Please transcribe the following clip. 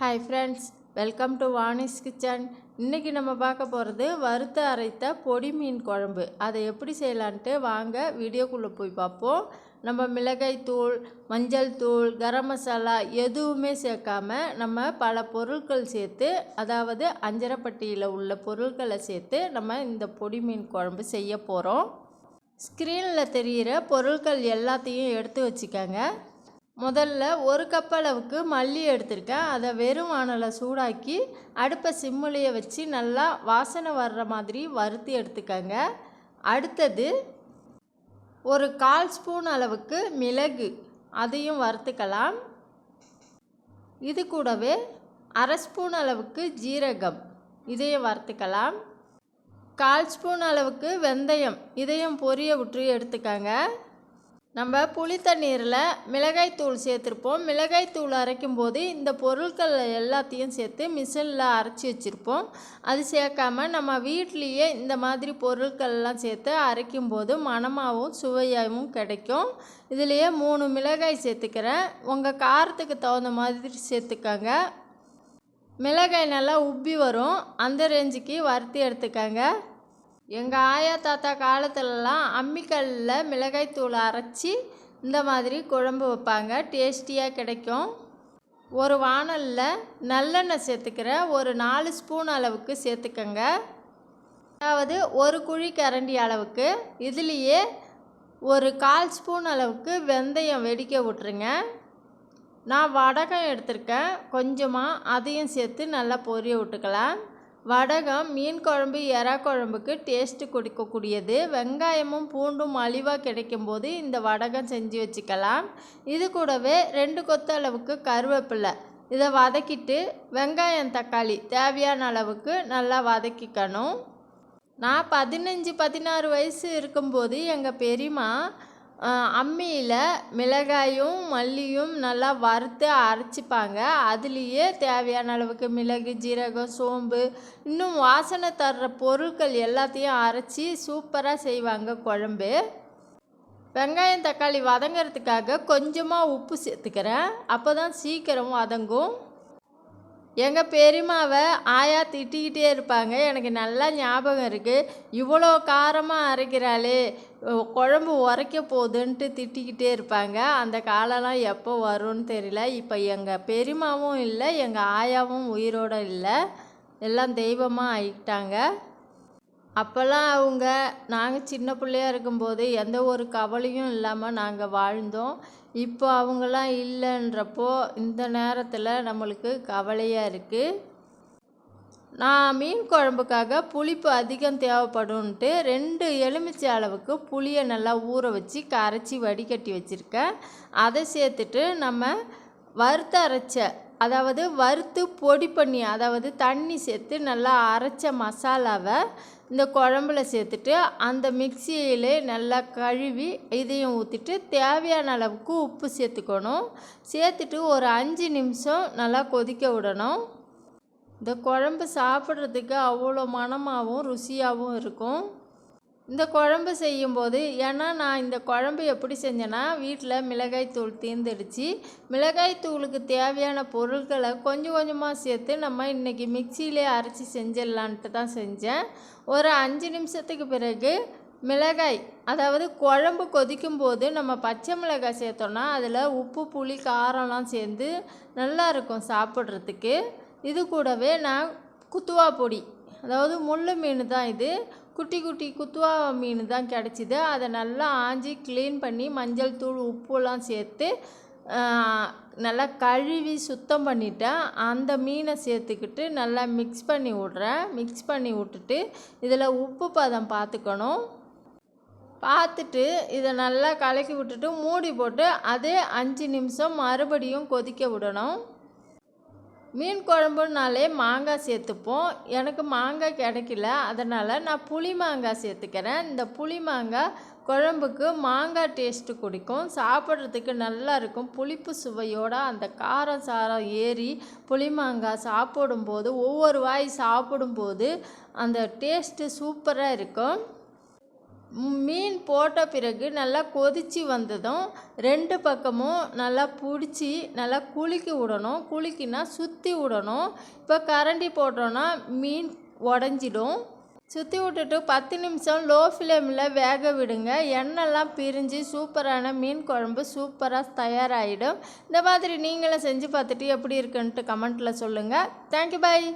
Hi friends welcome to Vani's kitchen இன்றைக்கி நம்ம பார்க்க போகிறது வறுத்து அரைத்த பொடி மீன் குழம்பு. அதை எப்படி செய்யலான்ட்டு வாங்க வீடியோக்குள்ளே போய் பார்ப்போம். நம்ம மிளகாய் தூள் மஞ்சள் தூள் கரம் மசாலா எதுவுமே சேர்க்காம நம்ம பல பொருட்கள் சேர்த்து அதாவது அஞ்சரைப்பட்டியில் உள்ள பொருட்களை சேர்த்து நம்ம இந்த பொடி மீன் குழம்பு செய்ய போகிறோம் ஸ்க்ரீனில் தெரிகிற பொருட்கள் எல்லாத்தையும் எடுத்து வச்சுக்கோங்க. முதல்ல ஒரு கப் அளவுக்கு மல்லி எடுத்திருக்கேன். அதை வெறும் வானலை சூடாக்கி அடுப்பை சிம்முலையை வச்சு நல்லா வாசனை வர்ற மாதிரி வறுத்து எடுத்துக்கங்க. அடுத்தது ஒரு கால் ஸ்பூன் அளவுக்கு மிளகு. அதையும் வறுத்துக்கலாம். இது கூடவே அரை ஸ்பூன் அளவுக்கு ஜீரகம். இதையும் வறுத்துக்கலாம். கால் ஸ்பூன் அளவுக்கு வெந்தயம். இதையும் பொரிய விட்டு எடுத்துக்கங்க. நம்ம புளி தண்ணீரில் மிளகாய் தூள் சேர்த்துருப்போம். மிளகாய் தூள் அரைக்கும் போது இந்த பொருட்கள் எல்லாத்தையும் சேர்த்து மிஷினில் அரைச்சி வச்சுருப்போம். அது சேர்க்காம நம்ம வீட்லேயே இந்த மாதிரி பொருட்கள்லாம் சேர்த்து அரைக்கும் போது மணமாகவும் சுவையாகவும் கிடைக்கும். இதுலேயே மூணு மிளகாய் சேர்த்துக்கிறேன். உங்கள் காரத்துக்கு தகுந்த மாதிரி சேர்த்துக்கோங்க. மிளகாய் நல்லா உப்பி வரும். அந்த ரேஞ்சுக்கு வறுத்து எடுத்துக்கோங்க. எங்கள் ஆயா தாத்தா காலத்துலலாம் அம்மிக்கல்லில் மிளகாய்த்தூள் அரைச்சி இந்த மாதிரி குழம்பு வைப்பாங்க. டேஸ்டியாக கிடைக்கும். ஒரு வானலில் நல்லெண்ணெய் சேர்த்துக்கிறேன் ஒரு நாலு ஸ்பூன் அளவுக்கு சேர்த்துக்கங்க. அதாவது ஒரு குழி கரண்டி அளவுக்கு இதுலேயே ஒரு கால் ஸ்பூன் அளவுக்கு வெந்தயம் வெடிக்க விட்ருங்க நான் வடகம் எடுத்திருக்கேன். கொஞ்சமாக அதையும் சேர்த்து நல்லா பொரிய விட்டுக்கலாம். வடகம் மீன் குழம்பு எறா குழம்புக்கு டேஸ்ட்டு கொடுக்கக்கூடியது. வெங்காயமும் பூண்டும் மலிவாக கிடைக்கும்போது இந்த வடகம் செஞ்சு வச்சுக்கலாம். இது கூடவே ரெண்டு கொத்து அளவுக்கு கருவேப்பிலை. இதை வதக்கிட்டு வெங்காயம் தக்காளி தேவையான அளவுக்கு நல்லா வதக்கிக்கணும். நான் பதினஞ்சு பதினாறு வயசு இருக்கும்போது எங்கள் பெரியம்மா அம்மியில் மிளகாயும் மல்லியும் நல்லா வறுத்து அரைச்சிப்பாங்க. அதுலேயே தேவையான அளவுக்கு மிளகு ஜீரகம் சோம்பு இன்னும் வாசனை தர்ற பொருட்கள் எல்லாத்தையும் அரைச்சி சூப்பராக செய்வாங்க குழம்பு. வெங்காயம் தக்காளி வதங்கிறதுக்காக கொஞ்சமாக உப்பு சேர்த்துக்கிறேன். அப்போ தான் சீக்கிரம் வதங்கும். எங்கள் பெரியம்மாவை ஆயா திட்டிக்கிட்டே இருப்பாங்க. எனக்கு நல்லா ஞாபகம் இருக்குது இவ்வளோ காரமாக அரைக்கிறாளே. குழம்பு உரைக்க போகுதுன்ட்டு திட்டிக்கிட்டே இருப்பாங்க. அந்த காலம்லாம் எப்போ வரும்னு தெரியல. இப்போ எங்கள் பெரியம்மாவும் இல்லை எங்கள் ஆயாவும் உயிரோடு இல்லை. எல்லாம் தெய்வமாக ஆகிட்டாங்க அப்போல்லாம் அவங்க நாங்கள் சின்ன பிள்ளையா இருக்கும்போது எந்த ஒரு கவலையும் இல்லாமல் நாங்கள் வாழ்ந்தோம். இப்போ அவங்களாம் இல்லைன்றப்போ இந்த நேரத்தில் நம்மளுக்கு கவலையாக இருக்குது நான் மீன் குழம்புக்காக புளிப்பு அதிகம் தேவைப்படும்ன்ட்டு ரெண்டு எலுமிச்சை அளவுக்கு புளியை நல்லா ஊற வச்சு கரைச்சி வடிகட்டி வச்சுருக்கேன். அதை சேர்த்துட்டு நம்ம வறுத்து அரைச்ச அதாவது வறுத்து பொடி பண்ணி அதாவது தண்ணி சேர்த்து நல்லா அரைச்ச மசாலாவை இந்த குழம்புல சேர்த்துட்டு அந்த மிக்சியிலே நல்லா கழுவி இதையும் ஊற்றிட்டு தேவையான அளவுக்கு உப்பு சேர்த்துக்கணும். சேர்த்துட்டு ஒரு அஞ்சு நிமிஷம் நல்லா கொதிக்க விடணும். இந்த குழம்பு சாப்பிட்றதுக்கு அவ்வளோ மணமாகவும் ருசியாகவும் இருக்கும். இந்த குழம்பு செய்யும்போது ஏன்னா நான் இந்த குழம்பு எப்படி செஞ்சேன்னா வீட்டில் மிளகாய் தூள் தீர்ந்துடுச்சு மிளகாய் தூளுக்கு தேவையான பொருட்களை கொஞ்சம் கொஞ்சமாக சேர்த்து நம்ம இன்றைக்கி மிக்சியிலே அரைச்சி செஞ்சிடலான்ட்டு தான் செஞ்சேன். ஒரு அஞ்சு நிமிஷத்துக்கு பிறகு மிளகாய் அதாவது குழம்பு கொதிக்கும் போது நம்ம பச்சை மிளகாய் சேர்த்தோன்னா அதில் உப்பு புளி காரம்லாம் சேர்ந்து நல்லாயிருக்கும் சாப்பிட்றதுக்கு. இது கூடவே நான் குத்துவா பொடி அதாவது முள் மீன் தான் இது. குட்டி குட்டி குத்துவா மீன் தான் கிடச்சிது. அதை நல்லா ஆஞ்சி க்ளீன் பண்ணி மஞ்சள் தூள் உப்புலாம் சேர்த்து நல்லா கழுவி சுத்தம் பண்ணிட்டேன். அந்த மீனை சேர்த்துக்கிட்டு நல்லா மிக்ஸ் பண்ணி விட்றேன். மிக்ஸ் பண்ணி விட்டுட்டு இதில் உப்பு பதம் பார்த்துக்கணும். பார்த்துட்டு இதை நல்லா கலக்கி விட்டுட்டு மூடி போட்டு அதே அஞ்சு நிமிஷம் மறுபடியும் கொதிக்க விடணும். மீன் குழம்புனாலே மாங்காய் சேர்த்துப்போம். எனக்கு மாங்காய் கிடைக்கல. அதனால் நான் புளி மாங்காய் சேர்த்துக்கிறேன். இந்த புளி மாங்காய் குழம்புக்கு மாங்காய் டேஸ்ட்டு கொடுக்கும். சாப்பிட்றதுக்கு நல்லா இருக்கும். புளிப்பு சுவையோடு அந்த காரம் சாரம் ஏறி புளி மாங்காய் சாப்பிடும்போது ஒவ்வொரு வாய் சாப்பிடும்போது அந்த டேஸ்ட்டு சூப்பராக இருக்கும். மீன் போட்ட பிறகு நல்லா கொதிச்சு வந்ததும் ரெண்டு பக்கமும் நல்லா பிடிச்சி நல்லா குலுக்கி விடணும். குலுக்கினா சுற்றி விடணும். இப்போ கரண்டி போட்டோன்னா மீன் உடஞ்சிடும். சுற்றி விட்டுட்டு பத்து நிமிஷம் லோ ஃப்ளேமில் வேக விடுங்க. எண்ணெய்லாம் பிரிஞ்சு சூப்பரான மீன் குழம்பு சூப்பராக தயாராகிடும் இந்த மாதிரி நீங்களும் செஞ்சு பார்த்துட்டு எப்படி இருக்குன்ட்டு கமெண்ட்டில் சொல்லுங்கள் தேங்க்யூ பாய்